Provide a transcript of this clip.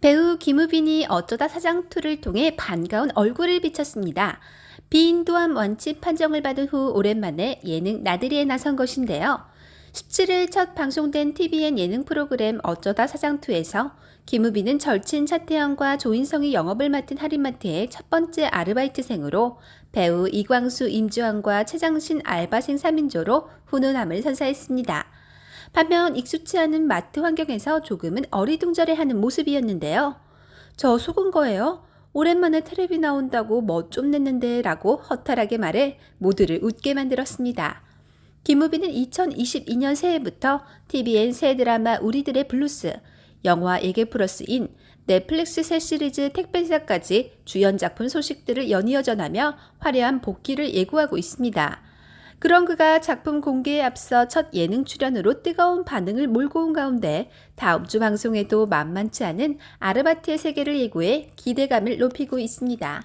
배우 김우빈이 어쩌다 사장2를 통해 반가운 얼굴을 비쳤습니다. 비인도암 완치 판정을 받은 후 오랜만에 예능 나들이에 나선 것인데요. 17일 첫 방송된 TVN 예능 프로그램 어쩌다 사장2에서 김우빈은 절친 차태현과 조인성이 영업을 맡은 할인마트의 첫 번째 아르바이트생으로 배우 이광수, 임주환과 최장신 알바생 3인조로 훈훈함을 선사했습니다. 반면 익숙치 않은 마트 환경에서 조금은 어리둥절해하는 모습이었는데요. 저 속은 거예요? 오랜만에 텔레비 나온다고 뭐 좀 냈는데 라고 허탈하게 말해 모두를 웃게 만들었습니다. 김우빈은 2022년 새해부터 TVN 새 드라마 우리들의 블루스, 영화 예계 플러스인 넷플릭스 새 시리즈 택배사까지 주연 작품 소식들을 연이어 전하며 화려한 복귀를 예고하고 있습니다. 그런 그가 작품 공개에 앞서 첫 예능 출연으로 뜨거운 반응을 몰고 온 가운데 다음 주 방송에도 만만치 않은 아르바트의 세계를 예고해 기대감을 높이고 있습니다.